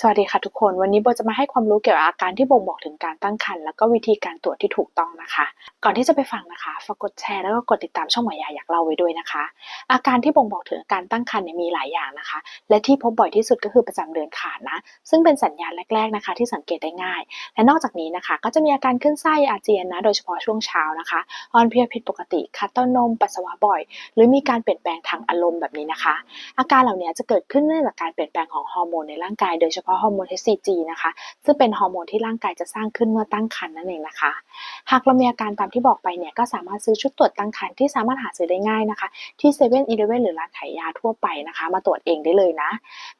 สวัสดีค่ะทุกคน วันนี้โบจะมาให้ความรู้เกี่ยวกับอาการที่บ่งบอกถึงการตั้งครรภ์แล้วก็วิธีการตรวจที่ถูกต้องนะคะ ก่อนที่จะไปฟังนะคะฝากกดแชร์แล้วก็กดติดตามช่องหมายาอยากเล่าไว้ด้วยนะคะ อาการที่บ่งบอกถึงการตั้งครรภ์เนี่ยมีหลายอย่างนะคะ และที่พบบ่อยที่สุดก็คือประจำเดือนขาดนะ ซึ่งเป็นสัญญาณแรก ๆนะคะ ที่สังเกตได้ง่าย และนอกจากนี้นะคะ ก็จะมีอาการขึ้นไส้อาเจียนนะ โดยเฉพาะช่วงเช้านะคะอ่อนเพลียผิดปกติคัดเต้านมปัสสาวะบ่อย หรือมีการเปลี่ยนแปลงทางอารมณ์แบบนี้นะคะ อาการเหล่านี้จะเกิดขึ้นเนื่องจากการเปลี่ยนแปลงของฮอร์โมนในร่างกายโดยเฉพาะาะฮอร์โมน HCG นะคะ ซึ่งเป็นฮอร์โมนที่ร่างกายจะสร้างขึ้นเมื่อตั้งครรภ์นั่นเองนะคะ หากเรามีอาการตามที่บอกไปเนี่ยก็สามารถซื้อชุดตรวจตั้งครรภ์ที่สามารถหาซื้อได้ง่ายนะคะ ที่7 e เ e ่ e อหรือร้านขายยาทั่วไปนะคะ มาตรวจเองได้เลยนะ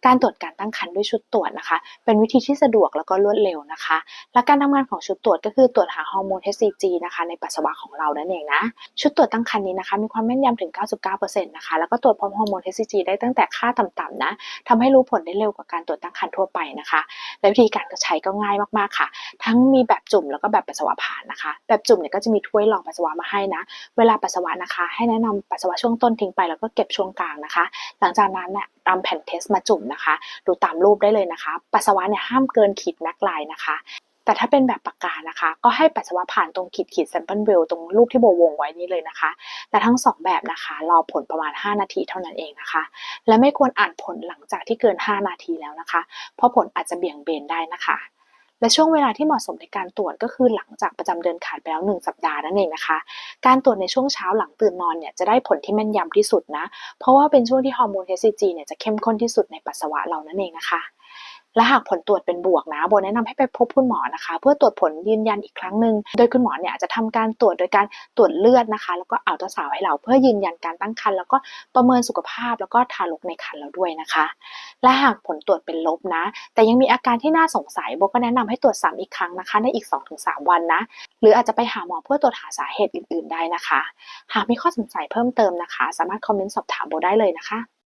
การตรวจการตั้งครรภ์ด้วยชุดตรวจนะคะ เป็นวิธีที่สะดวกแล้วก็รวดเร็วนะคะ และการทำงานของชุดตรวจก็คือตรวจหาฮอร์โมน HCG นะคะในปัสสาวะของเรานั่นเองนะ ชุดตรวจตั้งครรภ์นี้นะคะ มีความแม่นยำถึง 99%นะคะ แล้วก็ตรวจพร้อมฮอร์โมน HCG ได้ตั้งแต่ค่าต่ำๆนะทำให้รู้ผลได้เร็วกว่าการตรวจตั้งครรภ์ทั่วไปนะคะ และวิธีการก็ใช้ก็ง่ายมากๆค่ะ ทั้งมีแบบจุ่มแล้วก็แบบปัสสาวะผ่านนะคะ แบบจุ่มเนี่ยก็จะมีถ้วยรองปัสสาวะมาให้นะ เวลาปัสสาวะนะคะ ให้แนะนำปัสสาวะช่วงต้นทิ้งไปแล้วก็เก็บช่วงกลางนะคะ หลังจากนั้นเนี่ยนำแผ่นเทสมาจุ่มนะคะ ดูตามรูปได้เลยนะคะ ปัสสาวะเนี่ยห้ามเกินขีดแม็กไลน์นะคะ แต่ถ้าเป็นแบบปากกานะคะ ก็ให้ปัสสาวะผ่านตรงขีดขีดแซมเปิลเวลตรงรูปที่โบวงไว้นี้เลยนะคะ แต่ทั้ง 2 แบบนะคะรอผลประมาณ 5 นาทีเท่านั้นเองนะคะ และไม่ควรอ่านผลหลังจากที่เกิน 5 นาทีแล้วนะคะ เพราะผลอาจจะเบี่ยงเบนได้นะคะและช่วงเวลาที่เหมาะสมในการตรวจก็คือหลังจากประจำเดือนขาดไปแล้ว1สัปดาห์นั่นเองนะคะ การตรวจในช่วงเช้าหลังตื่นนอนเนี่ยจะได้ผลที่แม่นยำที่สุดนะ เพราะว่าเป็นช่วงที่ฮอร์โมน HCG เนี่ยจะเข้มข้นที่สุดในปัสสาวะเรานั่นเองนะคะ และหากผลตรวจเป็นบวกนะโบแนะนำให้ไปพบคุณหมอนะคะ เพื่อตรวจผลยืนยันอีกครั้งหนึ่งโดยคุณหมอเนี่ยจะทำการตรวจโดยการตรวจเลือดนะคะ แล้วก็อัลตราซาวให้เราเพื่อยืนยันการตั้งครรภ์แล้วก็ประเมินสุขภาพแล้วก็ทารกในครรภ์เราด้วยนะคะ และหากผลตรวจเป็นลบนะ แต่ยังมีอาการที่น่าสงสัยโบก็แนะนำให้ตรวจซ้ำอีกครั้งนะคะ ในอีก 2-3 วันนะ หรืออาจจะไปหาหมอเพื่อตรวจหาสาเหตุอื่น ๆ ได้นะคะ หากมีข้อสงสัยเพิ่มเติมนะคะ สามารถคอมเมนต์สอบถามโบได้เลยนะคะ